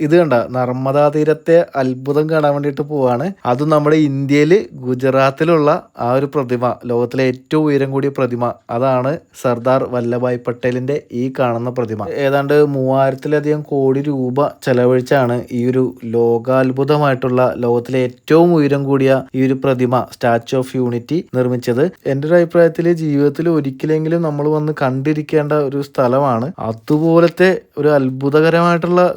ഇത് കണ്ട നർമ്മദാ തീരത്തെ അത്ഭുതം കാണാൻ വേണ്ടിയിട്ട് പോവാണ്. അതും നമ്മുടെ ഇന്ത്യയിൽ ഗുജറാത്തിലുള്ള ആ ഒരു പ്രതിമ ലോകത്തിലെ ഏറ്റവും ഉയരം കൂടിയ പ്രതിമ. അതാണ് സർദാർ വല്ലഭായ് പട്ടേലിന്റെ ഈ കാണുന്ന പ്രതിമ. ഏതാണ്ട് മൂവായിരത്തിലധികം കോടി രൂപ ചെലവഴിച്ചാണ് ഈ ഒരു ലോകാത്ഭുതമായിട്ടുള്ള ലോകത്തിലെ ഏറ്റവും ഉയരം കൂടിയ ഈ ഒരു പ്രതിമ സ്റ്റാച്യു ഓഫ് യൂണിറ്റി നിർമ്മിച്ചത്. എന്റെ ഒരു അഭിപ്രായത്തിൽ ജീവിതത്തിൽ ഒരിക്കലെങ്കിലും നമ്മൾ വന്ന് കണ്ടിരിക്കേണ്ട ഒരു സ്ഥലമാണ്. അതുപോലത്തെ ഒരു അത്ഭുതകരമായിട്ടുള്ള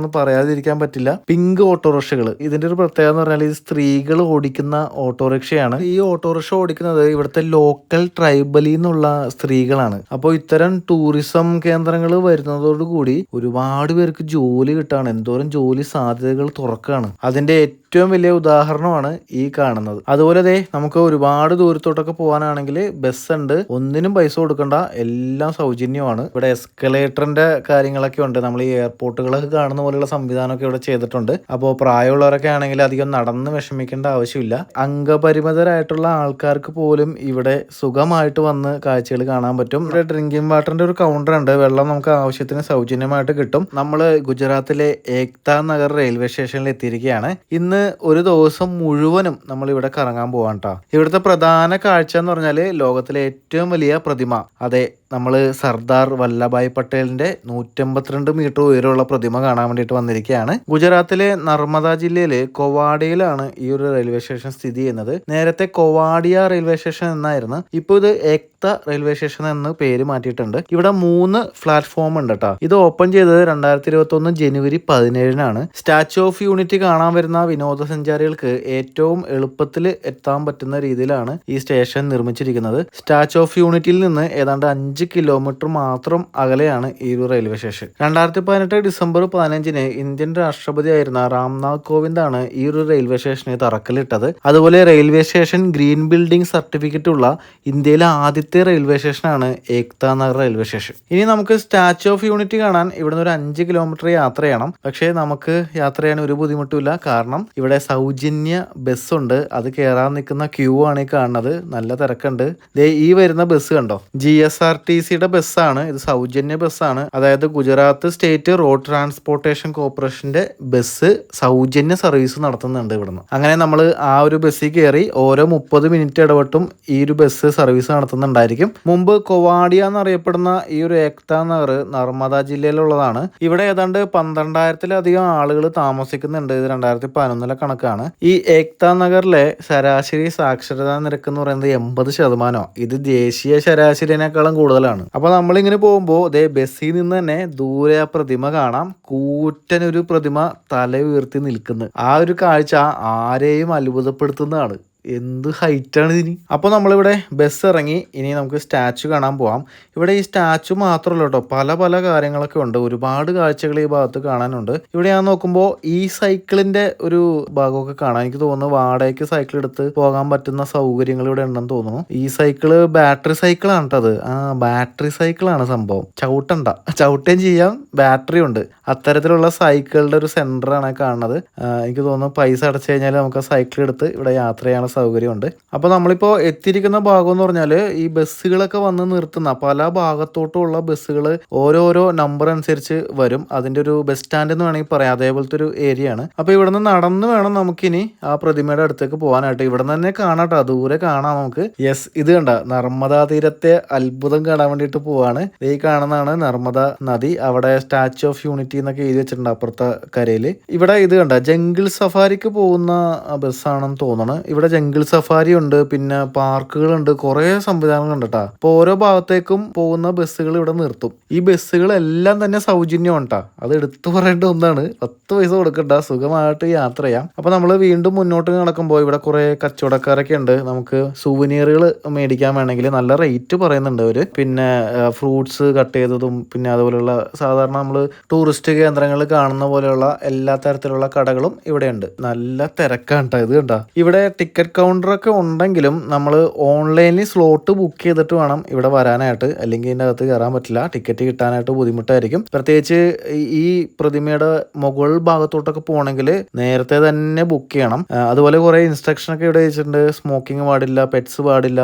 നിർമ്മിതിയാണെന്ന് പറയാതിരിക്കാൻ പറ്റില്ല. പിങ്ക് ഓട്ടോറിക്ഷകൾ. ഇതിന്റെ ഒരു പ്രത്യേകത എന്ന് പറഞ്ഞാൽ ഇത് സ്ത്രീകൾ ഓടിക്കുന്ന ഓട്ടോറിക്ഷയാണ്. ഈ ഓട്ടോറിക്ഷ ഓടിക്കുന്നത് ഇവിടുത്തെ ലോക്കൽ ട്രൈബലിൽ നിന്നുള്ള സ്ത്രീകളാണ്. അപ്പോൾ ഇത്തരം ടൂറിസം കേന്ദ്രങ്ങൾ വരുന്നതോടുകൂടി ഒരുപാട് പേർക്ക് ജോലി കിട്ടാണ്. എന്തോരം ജോലി സാധ്യതകൾ തുറക്കാണ്. അതിന്റെ ഏറ്റവും വലിയ ഉദാഹരണമാണ് ഈ കാണുന്നത്. അതുപോലെ ദേ നമുക്ക് ഒരുപാട് ദൂരത്തോട്ടൊക്കെ പോകാനാണെങ്കിൽ ബസ് ഉണ്ട്. ഒന്നിനും പൈസ കൊടുക്കണ്ട. എല്ലാം സൗജന്യമാണ്. ഇവിടെ എസ്കലേറ്ററിന്റെ കാര്യങ്ങളൊക്കെ ഉണ്ട്. നമ്മൾ ഈ എയർപോർട്ടുകളൊക്കെ കാണുന്ന പോലെയുള്ള സംവിധാനമൊക്കെ ഇവിടെ ചെയ്തിട്ടുണ്ട്. അപ്പോൾ പ്രായമുള്ളവരൊക്കെ ആണെങ്കിൽ അധികം നടന്ന് വിഷമിക്കേണ്ട ആവശ്യമില്ല. അംഗപരിമിതരായിട്ടുള്ള ആൾക്കാർക്ക് പോലും ഇവിടെ സുഖമായിട്ട് വന്ന് കാഴ്ചകൾ കാണാൻ പറ്റും. ഇവിടെ ഡ്രിങ്കിങ് വാട്ടറിന്റെ ഒരു കൗണ്ടർ ഉണ്ട്. വെള്ളം നമുക്ക് ആവശ്യത്തിന് സൗജന്യമായിട്ട് കിട്ടും. നമ്മൾ ഗുജറാത്തിലെ ഏക്ത നഗർ റെയിൽവേ സ്റ്റേഷനിൽ എത്തിയിരിക്കുകയാണ്. ഇന്ന് ഒരു ദിവസം മുഴുവനും നമ്മൾ ഇവിടെ കറങ്ങാൻ പോവാൻ കേട്ടോ ഇവിടുത്തെ പ്രധാന കാഴ്ച എന്ന് പറഞ്ഞാൽ ലോകത്തിലെ ഏറ്റവും വലിയ പ്രതിമ. അതെ നമ്മൾ സർദാർ വല്ലഭായ് പട്ടേലിന്റെ നൂറ്റമ്പത്തിരണ്ട് മീറ്റർ ഉയരമുള്ള പ്രതിമ കാണാൻ വേണ്ടിയിട്ട് വന്നിരിക്കുകയാണ്. ഗുജറാത്തിലെ നർമ്മദ ജില്ലയിലെ കൊവാഡിയയിലാണ് ഈ ഒരു റെയിൽവേ സ്റ്റേഷൻ സ്ഥിതി ചെയ്യുന്നത്. നേരത്തെ കൊവാഡിയ റെയിൽവേ സ്റ്റേഷൻ എന്നായിരുന്നു. ഇപ്പോൾ ഇത് ഏക്ത റെയിൽവേ സ്റ്റേഷൻ എന്ന് പേര് മാറ്റിയിട്ടുണ്ട്. ഇവിടെ മൂന്ന് പ്ലാറ്റ്ഫോം ഉണ്ട് കേട്ടോ ഇത് ഓപ്പൺ ചെയ്തത് രണ്ടായിരത്തി ഇരുപത്തി ഒന്ന് ജനുവരി പതിനേഴിനാണ്. സ്റ്റാച്യു ഓഫ് യൂണിറ്റി കാണാൻ വരുന്ന വിനോദസഞ്ചാരികൾക്ക് ഏറ്റവും എളുപ്പത്തിൽ എത്താൻ പറ്റുന്ന രീതിയിലാണ് ഈ സ്റ്റേഷൻ നിർമ്മിച്ചിരിക്കുന്നത്. സ്റ്റാച്യു ഓഫ് യൂണിറ്റിയിൽ നിന്ന് ഏതാണ്ട് അഞ്ച് കിലോമീറ്റർ മാത്രം അകലെയാണ് ഈ ഒരു റെയിൽവേ സ്റ്റേഷൻ രണ്ടായിരത്തി പതിനെട്ട് ഡിസംബർ പതിനഞ്ചിന് ഇന്ത്യൻ രാഷ്ട്രപതി ആയിരുന്ന രാംനാഥ് കോവിന്ദാണ് ഈ ഒരു റെയിൽവേ സ്റ്റേഷനെ തറക്കല്ലിട്ടത്. അതുപോലെ railway station green building certificate ഉള്ള ഇന്ത്യയിലെ ആദ്യത്തെ റെയിൽവേ സ്റ്റേഷനാണ് ഏക്താ നഗർ റെയിൽവേ സ്റ്റേഷൻ ഇനി നമുക്ക് സ്റ്റാച്യു ഓഫ് യൂണിറ്റി കാണാൻ ഇവിടുന്ന് ഒരു അഞ്ച് കിലോമീറ്റർ യാത്ര ചെയ്യണം. പക്ഷേ നമുക്ക് യാത്ര ചെയ്യാൻ ഒരു ബുദ്ധിമുട്ടില്ല കാരണം ഇവിടെ സൗജന്യ ബസ് ഉണ്ട്. അത് കയറാൻ നിൽക്കുന്ന ക്യൂ ആണ് ഈ കാണുന്നത്. നല്ല തിരക്കുണ്ട്. ദേ ഈ വരുന്ന ബസ് കണ്ടോ? ജി എസ് ആർ ടി സിയുടെ ബസ്സാണ്. ഇത് സൗജന്യ ബസ്സാണ്. അതായത് ഗുജറാത്ത് സ്റ്റേറ്റ് റോഡ് ട്രാൻസ്പോർട്ടേഷൻ കോർപ്പറേഷന്റെ ബസ് സൗജന്യ സർവീസ് നടത്തുന്നുണ്ട് ഇവിടുന്ന്. അങ്ങനെ നമ്മൾ ആ ഒരു ബസ്സിൽ കയറി ഓരോ മുപ്പത് മിനിറ്റ് ഇടപെട്ടും ഈ ഒരു ബസ് സർവീസ് നടത്തുന്നുണ്ടായിരിക്കും. മുമ്പ് കൊവാഡിയ എന്നറിയപ്പെടുന്ന ഈ ഒരു ഏക്ത നഗർ നർമ്മദ ജില്ലയിലുള്ളതാണ്. ഇവിടെ ഏതാണ്ട് പന്ത്രണ്ടായിരത്തിലധികം ആളുകൾ താമസിക്കുന്നുണ്ട്. ഇത് രണ്ടായിരത്തി പതിനൊന്നിലെ കണക്കാണ്. ഈ ഏക്ത നഗറിലെ ശരാശരി സാക്ഷരതാ നിരക്ക് എന്ന് പറയുന്നത് എൺപത് ശതമാനം? ഇത് ദേശീയ ശരാശരിനേക്കാളും കൂടുതലാണ് അപ്പൊ നമ്മളിങ്ങനെ പോകുമ്പോൾ ദേ ബസ്സിൽ നിന്ന് തന്നെ ദൂരെ ആ പ്രതിമ കാണാം. കൂറ്റനൊരു പ്രതിമ തല ഉയർത്തി നിൽക്കുന്നത് ആ ഒരു കാഴ്ച ആരെയും അത്ഭുതപ്പെടുത്തുന്നതാണ്. എന്ത് ഹൈറ്റാണ് ഇതിന്? അപ്പോൾ നമ്മളിവിടെ ബസ് ഇറങ്ങി ഇനി നമുക്ക് സ്റ്റാച്ചു കാണാൻ പോവാം. ഇവിടെ ഈ സ്റ്റാച്ചു മാത്രമല്ല കേട്ടോ പല പല കാര്യങ്ങളൊക്കെ ഉണ്ട്. ഒരുപാട് കാഴ്ചകൾ ഈ ഭാഗത്ത് കാണാനുണ്ട്. ഇവിടെ ഞാൻ നോക്കുമ്പോൾ ഈ സൈക്കിളിന്റെ ഒരു ഭാഗമൊക്കെ കാണാം. എനിക്ക് തോന്നുന്നു വാടകയ്ക്ക് സൈക്കിൾ എടുത്ത് പോകാൻ പറ്റുന്ന സൗകര്യങ്ങൾ ഇവിടെ ഉണ്ടെന്ന് തോന്നുന്നു. ഈ സൈക്കിൾ ബാറ്ററി സൈക്കിളാണ് അത്. ആ ബാറ്ററി സൈക്കിളാണ് സംഭവം. ചവിട്ടണ്ട. ചവിട്ടുകയും ചെയ്യാം. ബാറ്ററി ഉണ്ട്. അത്തരത്തിലുള്ള സൈക്കിളുടെ ഒരു സെന്ററാണ് കാണുന്നത്. എനിക്ക് തോന്നുന്നു പൈസ അടച്ചു കഴിഞ്ഞാൽ നമുക്ക് സൈക്കിൾ എടുത്ത് ഇവിടെ യാത്ര ചെയ്യാനുള്ള സൗകര്യമുണ്ട്. അപ്പോൾ നമ്മളിപ്പോൾ എത്തിയിരിക്കുന്ന ഭാഗം എന്ന് പറഞ്ഞാൽ ഈ ബസ്സുകളൊക്കെ വന്ന് നിർത്തുന്ന പല ഭാഗത്തോട്ടുള്ള ബസ്സുകൾ ഓരോരോ നമ്പർ അനുസരിച്ച് വരും. അതിന്റെ ഒരു ബസ് സ്റ്റാൻഡ് എന്ന് വേണമെങ്കിൽ പറയാം. അതേപോലത്തെ ഒരു ഏരിയ ആണ്. അപ്പോൾ ഇവിടെ നിന്ന് നടന്ന് വേണം നമുക്കിനി ആ പ്രതിമയുടെ അടുത്തേക്ക് പോകാനായിട്ട്. ഇവിടെ നിന്ന് തന്നെ കാണാട്ടോ. ദൂരെ കാണാം നമുക്ക്. യെസ് ഇത് കണ്ട. നർമ്മദാ തീരത്തെ അത്ഭുതം കാണാൻ വേണ്ടിയിട്ട് പോവാണ്. ഈ കാണുന്നതാണ് നർമ്മദ നദി. അവിടെ സ്റ്റാച്യു ഓഫ് യൂണിറ്റി എന്നൊക്കെ എഴുതി വെച്ചിട്ടുണ്ട് അപ്പുറത്തെ കരയിൽ ഇവിടെ ഇത് കണ്ട. ജംഗിൾ സഫാരിക്ക് പോകുന്ന ബസ്സാണെന്ന് തോന്നുന്നു ഇവിടെ ജംഗിൾ സഫാരി ഉണ്ട് പിന്നെ പാർക്കുകളുണ്ട് കുറേ സംവിധാനങ്ങളുണ്ട് കേട്ടോ അപ്പോൾ ഓരോ ഭാഗത്തേക്കും പോകുന്ന ബസ്സുകൾ ഇവിടെ നിർത്തും. ഈ ബസ്സുകളെല്ലാം തന്നെ സൗജന്യമാണ് കേട്ടോ അത് എടുത്തു പറയേണ്ട ഒന്നാണ്. പത്ത് പൈസ കൊടുക്കണ്ട സുഖമായിട്ട് യാത്ര ചെയ്യാം. അപ്പോൾ നമ്മൾ വീണ്ടും മുന്നോട്ട് നടക്കുമ്പോൾ ഇവിടെ കുറേ കച്ചവടക്കാരൊക്കെ ഉണ്ട്. നമുക്ക് സുവനീറുകൾ മേടിക്കാൻ വേണമെങ്കിൽ നല്ല റേറ്റ് പറയുന്നുണ്ട് അവർ. പിന്നെ ഫ്രൂട്ട്സ് കട്ട് ചെയ്തതും പിന്നെ അതുപോലെയുള്ള സാധാരണ നമ്മൾ ടൂറിസ്റ്റ് കേന്ദ്രങ്ങളിൽ കാണുന്ന പോലെയുള്ള എല്ലാ തരത്തിലുള്ള കടകളും ഇവിടെ ഉണ്ട് നല്ല തിരക്കാണ് ട്ടോ ഇത് കണ്ട. ഇവിടെ ടിക്കറ്റ് കൗണ്ടറൊക്കെ ഉണ്ടെങ്കിലും നമ്മൾ ഓൺലൈനിൽ സ്ലോട്ട് ബുക്ക് ചെയ്തിട്ട് വേണം ഇവിടെ വരാനായിട്ട്. അല്ലെങ്കിൽ ഇതിന്റെ അകത്ത് കയറാൻ പറ്റില്ല. ടിക്കറ്റ് കിട്ടാനായിട്ട് ബുദ്ധിമുട്ടായിരിക്കും. പ്രത്യേകിച്ച് ഈ- പ്രതിമയുടെ മുകൾ ഭാഗത്തോട്ടൊക്കെ പോകണമെങ്കിൽ നേരത്തെ തന്നെ ബുക്ക് ചെയ്യണം. അതുപോലെ കുറേ ഇൻസ്ട്രക്ഷൻ ഒക്കെ ഇവിടെ വെച്ചിട്ടുണ്ട്. സ്മോക്കിംഗ് പാടില്ല പെറ്റ്സ് പാടില്ല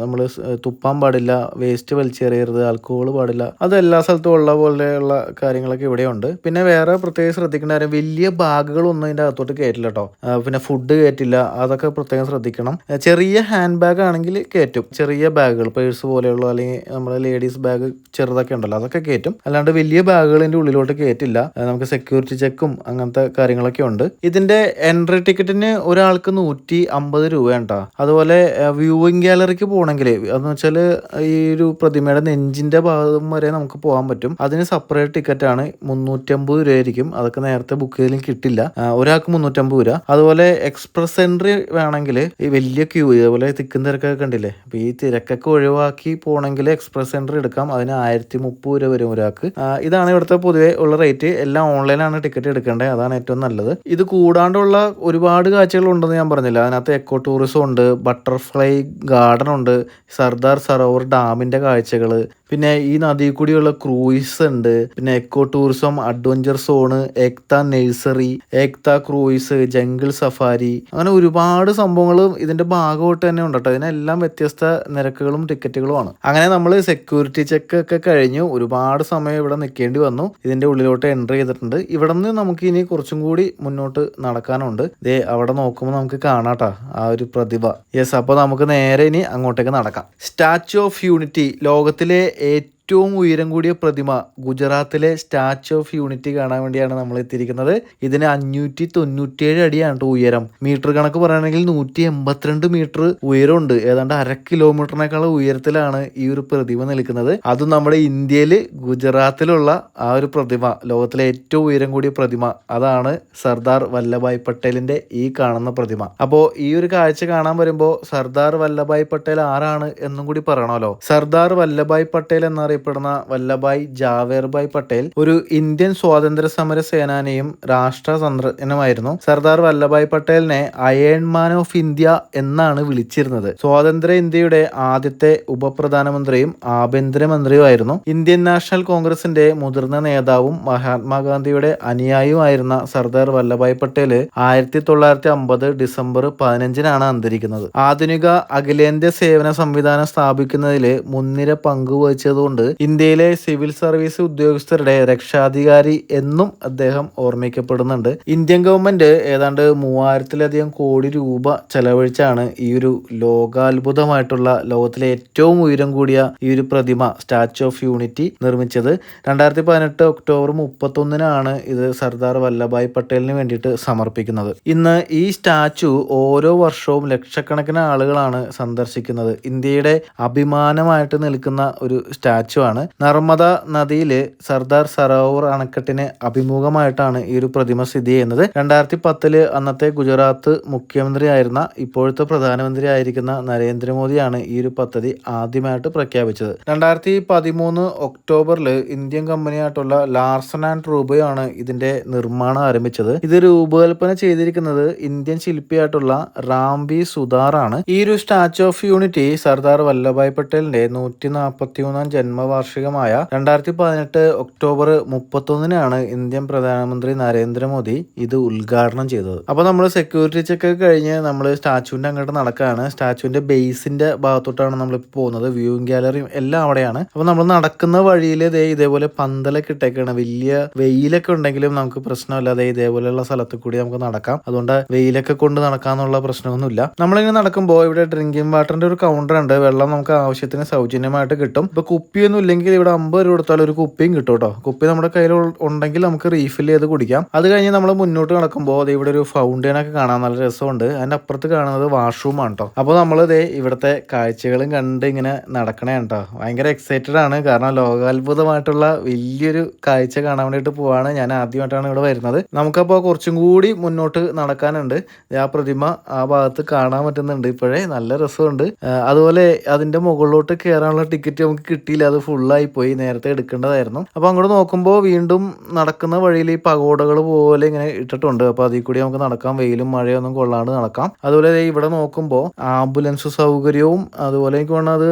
നമ്മൾ തുപ്പാൻ പാടില്ല വേസ്റ്റ് വലിച്ചെറിയരുത് ആൽക്കഹോൾ പാടില്ല. അത് എല്ലാ സ്ഥലത്തും ഉള്ള പോലെയുള്ള കാര്യങ്ങളൊക്കെ ഇവിടെയുണ്ട് പിന്നെ വേറെ പ്രത്യേകം ശ്രദ്ധിക്കേണ്ട കാര്യം വലിയ ബാഗുകളൊന്നും ഇതിന്റെ അകത്തോട്ട് കയറ്റില്ല കേട്ടോ പിന്നെ ഫുഡ് കയറ്റില്ല. അതൊക്കെ പ്രത്യേകം ശ്രദ്ധിക്കണം. ചെറിയ ഹാൻഡ് ബാഗ് ആണെങ്കിൽ കയറ്റും. ചെറിയ ബാഗുകൾ പേഴ്സ് പോലെയുള്ള അല്ലെങ്കിൽ നമ്മുടെ ലേഡീസ് ബാഗ് ചെറുതൊക്കെ ഉണ്ടല്ലോ അതൊക്കെ കയറ്റും. അല്ലാണ്ട് വലിയ ബാഗുകളിന്റെ ഉള്ളിലോട്ട് കയറ്റില്ല. നമുക്ക് സെക്യൂരിറ്റി ചെക്കും അങ്ങനത്തെ കാര്യങ്ങളൊക്കെ ഉണ്ട്. ഇതിന്റെ എൻട്രി ടിക്കറ്റിന് ഒരാൾക്ക് നൂറ്റി അമ്പത് രൂപയാണ് അതുപോലെ വ്യൂവിംഗ് ഗാലറിക്ക് പോകണമെങ്കിൽ അതെന്ന് വെച്ചാൽ ഈ ഒരു പ്രതിമയുടെ നെഞ്ചിന്റെ ഭാഗം വരെ നമുക്ക് പോകാൻ പറ്റും. അതിന് സെപ്പറേറ്റ് ടിക്കറ്റാണ് മുന്നൂറ്റമ്പത് രൂപയായിരിക്കും. അതൊക്കെ നേരത്തെ ബുക്ക് ചെയ്തതിലും കിട്ടില്ല. ഒരാൾക്ക് മുന്നൂറ്റമ്പത് രൂപ. അതുപോലെ എക്സ്പ്രസ് എൻട്രി വേണമെങ്കിൽ ഈ വലിയ ക്യൂ ഇതേപോലെ തിക്കും തിരക്കൊക്കെ കണ്ടില്ലേ? അപ്പൊ ഈ തിരക്കൊക്കെ ഒഴിവാക്കി പോകണമെങ്കിൽ എക്സ്പ്രസ് എൻട്രി എടുക്കാം. അതിന് ആയിരത്തി മുപ്പത് രൂപ വരും ഒരാൾക്ക്. ഇതാണ് ഇവിടുത്തെ പൊതുവെ ഉള്ള റേറ്റ് എല്ലാം ഓൺലൈനാണ് ടിക്കറ്റ് എടുക്കേണ്ടത് അതാണ് ഏറ്റവും നല്ലത്. ഇത് കൂടാണ്ടുള്ള ഒരുപാട് കാഴ്ചകൾ ഉണ്ടെന്ന് ഞാൻ പറഞ്ഞില്ല. അതിനകത്ത് എക്കോ ടൂറിസം ഉണ്ട് ബട്ടർഫ്ലൈ ഗാർഡൻ ഉണ്ട് സർദാർ സരോവർ ഡാമിന്റെ കാഴ്ചകൾ പിന്നെ ഈ നദിയിൽ കൂടിയുള്ള ക്രൂയിസ് ഉണ്ട്. പിന്നെ eco tourism adventure zone Ekta nursery Ekta cruise jungle safari അങ്ങനെ ഒരുപാട് സംഭവങ്ങളും ഇതിന്റെ ഭാഗമായിട്ട് തന്നെ ഉണ്ട് കേട്ടോ. ഇതിനെല്ലാം വ്യത്യസ്ത നിരക്കുകളും ടിക്കറ്റുകളുമാണ് അങ്ങനെ നമ്മൾ സെക്യൂരിറ്റി ചെക്ക് ഒക്കെ കഴിഞ്ഞു. ഒരുപാട് സമയം ഇവിടെ നിൽക്കേണ്ടി വന്നു. ഇതിന്റെ ഉള്ളിലോട്ട് എൻട്രി ചെയ്തിട്ടുണ്ട്. ഇവിടെ നിന്ന് നമുക്ക് ഇനി കുറച്ചും കൂടി മുന്നോട്ട് നടക്കാനുണ്ട്. ദേ അവിടെ നോക്കുമ്പോൾ നമുക്ക് കാണാട്ടാ ആ ഒരു പ്രതിഭ. യെസ് അപ്പോൾ നമുക്ക് നേരെ ഇനി അങ്ങോട്ടേക്ക് നടക്കാം. സ്റ്റാച്യു ഓഫ് യൂണിറ്റി ലോകത്തിലെ it ഏറ്റവും ഉയരം കൂടിയ പ്രതിമ ഗുജറാത്തിലെ സ്റ്റാച്ചു ഓഫ് യൂണിറ്റി കാണാൻ വേണ്ടിയാണ് നമ്മൾ എത്തിയിരിക്കുന്നത്. ഇതിന് അഞ്ഞൂറ്റി തൊണ്ണൂറ്റിയേഴ് അടിയാണ് ഉയരം. മീറ്റർ കണക്ക് പറയുകയാണെങ്കിൽ നൂറ്റി എൺപത്തിരണ്ട് മീറ്റർ ഉയരമുണ്ട്. ഏതാണ്ട് അര കിലോമീറ്ററിനേക്കാൾ ഉയരത്തിലാണ് ഈ ഒരു പ്രതിമ നിൽക്കുന്നത്. അതും നമ്മുടെ ഇന്ത്യയിൽ ഗുജറാത്തിലുള്ള ആ ഒരു പ്രതിമ ലോകത്തിലെ ഏറ്റവും ഉയരം കൂടിയ പ്രതിമ അതാണ് സർദാർ വല്ലഭായ് പട്ടേലിന്റെ ഈ കാണുന്ന പ്രതിമ. അപ്പോൾ ഈ ഒരു കാഴ്ച കാണാൻ വരുമ്പോൾ സർദാർ വല്ലഭായ് പട്ടേൽ ആരാണ് എന്നും കൂടി പറയണമല്ലോ. സർദാർ വല്ലഭായ് പട്ടേൽ എന്നറിയപ്പെടുന്ന വല്ലഭായ് ജാവേർഭായ് പട്ടേൽ ഒരു ഇന്ത്യൻ സ്വാതന്ത്ര്യ സമര സേനാനിയും രാഷ്ട്ര തന്ത്രജ്ഞനുമായിരുന്നു സർദാർ വല്ലഭായ് പട്ടേലിനെ അയേൺ മാൻ ഓഫ് ഇന്ത്യ എന്നാണ് വിളിച്ചിരുന്നത്. സ്വാതന്ത്ര്യ ഇന്ത്യയുടെ ആദ്യത്തെ ഉപപ്രധാനമന്ത്രിയും ആഭ്യന്തരമന്ത്രിയുമായിരുന്നു. ഇന്ത്യൻ നാഷണൽ കോൺഗ്രസിന്റെ മുതിർന്ന നേതാവും മഹാത്മാഗാന്ധിയുടെ അനുയായിയുമായിരുന്ന സർദാർ വല്ലഭായ് പട്ടേൽ ആയിരത്തി തൊള്ളായിരത്തി അമ്പത് ഡിസംബർ പതിനഞ്ചിനാണ് അന്തരിക്കുന്നത്. ആധുനിക അഖിലേന്ത്യാ സേവന സംവിധാനം സ്ഥാപിക്കുന്നതിൽ മുൻനിര പങ്കുവഹിച്ചതുകൊണ്ട് ഇന്ത്യയിലെ സിവിൽ സർവീസ് ഉദ്യോഗസ്ഥരുടെ രക്ഷാധികാരി എന്നും അദ്ദേഹം ഓർമ്മിക്കപ്പെടുന്നുണ്ട്. ഇന്ത്യൻ ഗവൺമെന്റ് ഏതാണ്ട് മൂവായിരത്തിലധികം കോടി രൂപ ചെലവഴിച്ചാണ് ഈ ഒരു ലോകാത്ഭുതമായിട്ടുള്ള ലോകത്തിലെ ഏറ്റവും ഉയരം കൂടിയ ഈ ഒരു പ്രതിമ സ്റ്റാച്യു ഓഫ് യൂണിറ്റി നിർമ്മിച്ചത്. രണ്ടായിരത്തി പതിനെട്ട് ഒക്ടോബർ മുപ്പത്തൊന്നിനാണ് ഇത് സർദാർ വല്ലഭായ് പട്ടേലിന് വേണ്ടിയിട്ട് സമർപ്പിക്കുന്നത്. ഇന്ന് ഈ സ്റ്റാച്ചു ഓരോ വർഷവും ലക്ഷക്കണക്കിന് ആളുകളാണ് സന്ദർശിക്കുന്നത്. ഇന്ത്യയുടെ അഭിമാനമായിട്ട് നിൽക്കുന്ന ഒരു സ്റ്റാച്ചു ആണ് നർമ്മദ നദിയിൽ സർദാർ സരോവർ അണക്കെട്ടിന് അഭിമുഖമായിട്ടാണ് ഈ ഒരു പ്രതിമ സ്ഥിതി ചെയ്യുന്നത്. രണ്ടായിരത്തി പത്തിൽ അന്നത്തെ ഗുജറാത്ത് മുഖ്യമന്ത്രിയായിരുന്ന ഇപ്പോഴത്തെ പ്രധാനമന്ത്രി ആയിരിക്കുന്ന നരേന്ദ്രമോദിയാണ് ഈ ഒരു പദ്ധതി ആദ്യമായിട്ട് പ്രഖ്യാപിച്ചത്. രണ്ടായിരത്തി പതിമൂന്ന് ഒക്ടോബറിൽ ഇന്ത്യൻ കമ്പനിയായിട്ടുള്ള ലാർസൺ ആൻഡ് റൂബയാണ് ഇതിന്റെ നിർമ്മാണം ആരംഭിച്ചത്. ഇത് രൂപകൽപ്പന ചെയ്തിരിക്കുന്നത് ഇന്ത്യൻ ശില്പിയായിട്ടുള്ള റാംബി സുതാറാണ്. ഈ ഒരു statue of unity Sardar Vallabhbhai പട്ടേലിന്റെ നൂറ്റി നാൽപ്പത്തി മൂന്നാം ജന്മവാർഷികമായ രണ്ടായിരത്തി പതിനെട്ട് ഒക്ടോബർ മുപ്പത്തൊന്നിനാണ് ഇന്ത്യൻ പ്രധാനമന്ത്രി നരേന്ദ്രമോദി ഇത് ഉദ്ഘാടനം ചെയ്തത്. അപ്പോൾ നമ്മൾ സെക്യൂരിറ്റി ചെക്ക് കഴിഞ്ഞ് നമ്മൾ സ്റ്റാച്ചുവിന്റെ അങ്ങോട്ട് നടക്കുകയാണ് സ്റ്റാച്ചുവിന്റെ ബേസിന്റെ ഭാഗത്തോട്ടാണ് നമ്മൾ പോകുന്നത്. വ്യൂയിങ് ഗാലറിയും എല്ലാം അവിടെയാണ്. അപ്പോൾ നമ്മൾ നടക്കുന്ന വഴിയിൽ ദേ ഇതേപോലെ പന്തലൊക്കെ ഇട്ടേക്കാണ്. വലിയ വെയിലൊക്കെ ഉണ്ടെങ്കിലും നമുക്ക് പ്രശ്നമില്ലാതെ ഇതേപോലെയുള്ള സ്ഥലത്ത് കൂടി നമുക്ക് നടക്കാം. അതുകൊണ്ട് വെയിലൊക്കെ കൊണ്ട് നടക്കാന്നുള്ള പ്രശ്നമൊന്നുമില്ല. നമ്മളിങ്ങനെ നടക്കുമ്പോൾ ഇവിടെ ഡ്രിങ്കിങ് വാട്ടറിന്റെ ഒരു കൗണ്ടർ ഉണ്ട്. വെള്ളം നമുക്ക് ആവശ്യത്തിന് സൗജന്യമായിട്ട് കിട്ടും. ഇപ്പൊ കുപ്പിയൊന്നും ഇല്ലെങ്കിൽ ഇവിടെ അമ്പത് രൂപ കൊടുത്താൽ ഒരു കുപ്പിയും കിട്ടും കേട്ടോ. കുപ്പി നമ്മുടെ കയ്യിൽ ഉണ്ടെങ്കിൽ നമുക്ക് റീഫിൽ ചെയ്ത് കുടിക്കാം. അത് കഴിഞ്ഞ് നമ്മൾ മുന്നോട്ട് നടക്കുമ്പോൾ അത് ഇവിടെ ഒരു ഫൗണ്ടൈൻ ഒക്കെ കാണാൻ നല്ല രസമുണ്ട്. അതിന്റെ അപ്പുറത്ത് കാണുന്നത് വാഷ്റൂം ആണ് കേട്ടോ. അപ്പോൾ നമ്മളിത് ഇവിടുത്തെ കാഴ്ചകളും കണ്ട് ഇങ്ങനെ നടക്കണേ കേട്ടോ. ഭയങ്കര എക്സൈറ്റഡ് ആണ്. കാരണം ലോകാത്ഭുതമായിട്ടുള്ള വലിയൊരു കാഴ്ച കാണാൻ വേണ്ടിയിട്ട് പോവാണ്. ഞാൻ ആദ്യമായിട്ടാണ് ഇവിടെ വരുന്നത്. നമുക്കപ്പോൾ കുറച്ചും കൂടി മുന്നോട്ട് നടക്കാനുണ്ട്. ആ പ്രതിമ ആ ഭാഗത്ത് കാണാൻ പറ്റുന്നുണ്ട് ഇപ്പോഴേ. നല്ല രസമുണ്ട്. അതുപോലെ അതിന്റെ മുകളിലോട്ട് കയറാനുള്ള ടിക്കറ്റ് നമുക്ക് കിട്ടിയില്ല. അത് അത് ഫുള്ളായി പോയി നേരത്തെ എടുക്കേണ്ടതായിരുന്നു. അപ്പോൾ അങ്ങോട്ട് നോക്കുമ്പോൾ വീണ്ടും നടക്കുന്ന വഴിയിൽ ഈ പകോടകൾ പോലെ ഇങ്ങനെ ഇട്ടിട്ടുണ്ട്. അപ്പോൾ അതിൽ കൂടി നമുക്ക് നടക്കാം. വെയിലും മഴയൊന്നും കൊള്ളാണ്ട് നടക്കാം. അതുപോലെ ഇവിടെ നോക്കുമ്പോൾ ആംബുലൻസ് സൗകര്യവും അതുപോലെ എനിക്ക് വേണത്